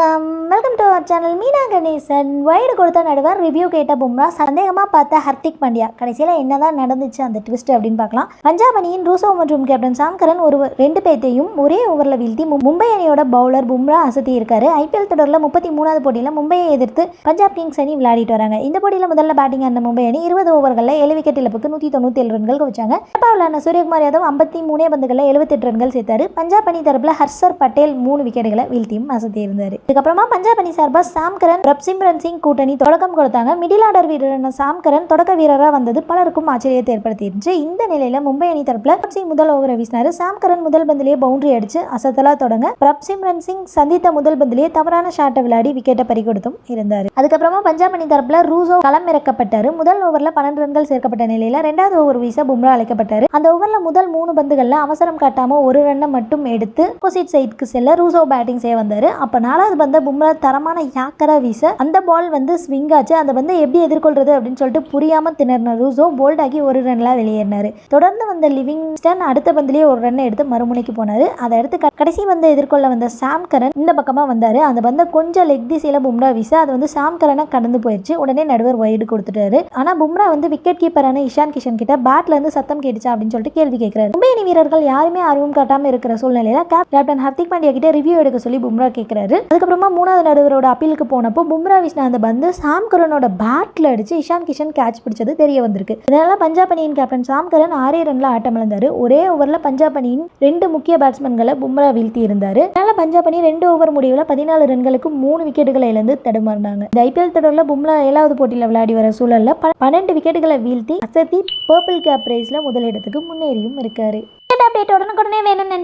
Welcome. அவர் channel Meena Ganesan wide கொடுத்த நடுவர் ரிவ்யூ கேட்ட பும்ரா சந்தேகமாக பார்த்த ஹர்திக் பாண்டியா. கடைசியில் என்னதான் நடந்துச்சு அந்த ட்விஸ்ட் அப்படின்னு பார்க்கலாம். பஞ்சாப் அணியின் ரூசோ மற்றும் கேப்டன் சாம்கரன் ஒரு ரெண்டு பேர்த்தையும் ஒரே ஓவரில் வீழ்த்தி மும்பை அணியோட பவுலர் பும்ரா அசத்தி இருக்காரு. ஐபிஎல் தொடரில் முப்பத்தி மூணாவது போட்டியில் மும்பையை எதிர்த்து பஞ்சாப் கிங்ஸ் அணி விளையாடிட்டு வராங்க. இந்த போட்டியில் முதல்ல பேட்டிங் ஆன மும்பை அணி இருபது ஓவர்களில் ஏழு விக்கெட் இழப்புக்கு நூற்றி தொண்ணூற்றி ஏழு ரன்கள் வச்சாங்க விளையாடின சூரியகுமார் யாதவ் ஐம்பத்தி மூணே பந்துகளில் எழுபத்தெட்டு ரன்கள் சேர்த்தாரு. பஞ்சாப் அணி தரப்பில் ஹர்ஷர் பட்டேல் மூணு விக்கெட்டுகளை வீழ்த்தியும் அசத்தி இருந்தார் இதுக்கப்புறமா பஞ்சாப் அணி சார்பாக சாம்கரன் ரப்சிம்ரன் சிங் கூட்டணி தொடக்கம் கொடுத்தாங்க. மிடில் ஆர்டர் வீரரான சாம்கரன் தொடக்க வீரராக வந்தது பலருக்கும் ஆச்சரியத்தை ஏற்படுத்திருந்துச்சு இந்த நிலையில மும்பை அணி தரப்புல சிங் முதல் ஓவரை வீசினாரு. சாம்கரன் முதல் பந்திலேயே பவுண்டரி அடிச்சு அசத்தலா தொடங்க ரப்சிம்ரன் சிங் சந்தித்த முதல் பந்திலேயே தவறான ஷாட்டை விளையாடி விக்கெட்டை பறிகொடுத்தும் இருந்தார். அதுக்கப்புறமா பஞ்சாப் அணி தரப்புல ரூசோ களமிறக்கப்பட்டார் முதல் ஓவரில் பன்னெண்டு ரன்கள் சேர்க்கப்பட்ட நிலையில ரெண்டாவது ஓவர் வீச பும்ரா அழைக்கப்பட்டார். அந்த ஓவரில் முதல் மூணு பந்துகளில் அவசரம் காட்டாம ஒரு ரன்னை மட்டும் எடுத்து ஆப்போசிட் சைடுக்கு செல்ல ரூசோ பேட்டிங் செய்ய வந்தார். அப்போ நாலாவது பந்தை பும்ரா தரமான யாக்கரா வீச? அந்த பால் வந்து ஸ்விங் ஆச்சு. அதை வந்து எப்படி எதிர்கொள்றது அப்படின்னு சொல்லிட்டு புரியாம திணறின ரூசோ போல்ட் ஆகி ஒரு ரன்லாம் வெளியேறினாரு. தொடர்ந்து வந்த லிவிங்ஸ்டன் அடுத்த பந்திலேயே ஒரு ரன்னை எடுத்து மறுமுனைக்கு போனாரு. அதை எடுத்து கடைசி வந்து எதிர்கொள்ள வந்த சாம் கரன் இந்த பக்கமாக வந்தார். அந்த பந்தை கொஞ்சம் லெக் திசையில் பும்ரா வீச. அது வந்து சாம் கரனை கடந்து போயிடுச்சு உடனே நடுவர் ஒயிடு கொடுத்துட்டாரு. ஆனால் பும்ரா வந்து விக்கெட் கீப்பரான இஷான் கிஷன் கிட்ட பேட்ல இருந்து சத்தம் கேட்டுச்சா அப்படின்னு சொல்லிட்டு கேள்வி கேட்கிறாரு மும்பை அணி வீரர்கள் யாருமே ஆர்வம் காட்டாமல் இருக்கிற சூழ்நிலையில கேப்- கேப்டன் ஹர்திக் பாண்டியா கிட்ட ரிவ்யூ எடுக்க சொல்லி பும்ரா கேட்கிறாரு அதுக்கப்புறமா மூணாவது நடுவரோட அப்பீலுக்கு போனப்போ பும்ரா வீசின அந்த பந்து சாம் கரனோட பேட்ல அடிச்சு இஷான் கிஷன் கேட்ச் பிடிச்சது தெரிய வந்திருக்கு. இதனால பஞ்சாப் அணியின் கேப்டன் சாம் கரன் ஆறே ரன்ல ஆட்டம் இழந்தாரு. ஒரே ஓவர்ல பஞ்சாப் அணியின் ரெண்டு முக்கிய பேட்ஸ்மேன்களை பும்ரா வீழ்த்தி இருந்தாரு. அதனால பஞ்சாப் அணி ரெண்டு ஓவர் முடிவில் பதினாலு ரன்களுக்கு மூணு விக்கெட்டுகளை இழந்து தடுமாறினாங்க. இந்த ஐபிஎல் தொடரில் பும்ரா ஏழாவது போட்டியில் விளையாடி வர சூழல்ல பன்னெண்டு விக்கெட்டுகளை வீழ்த்தி அசத்தி பர்பிள் கேப் பிரைஸ்ல முதலிடத்துக்கு முன்னேறியும் இருக்காரு. அப்டேட் உடனுக்குடனே வேணும்னு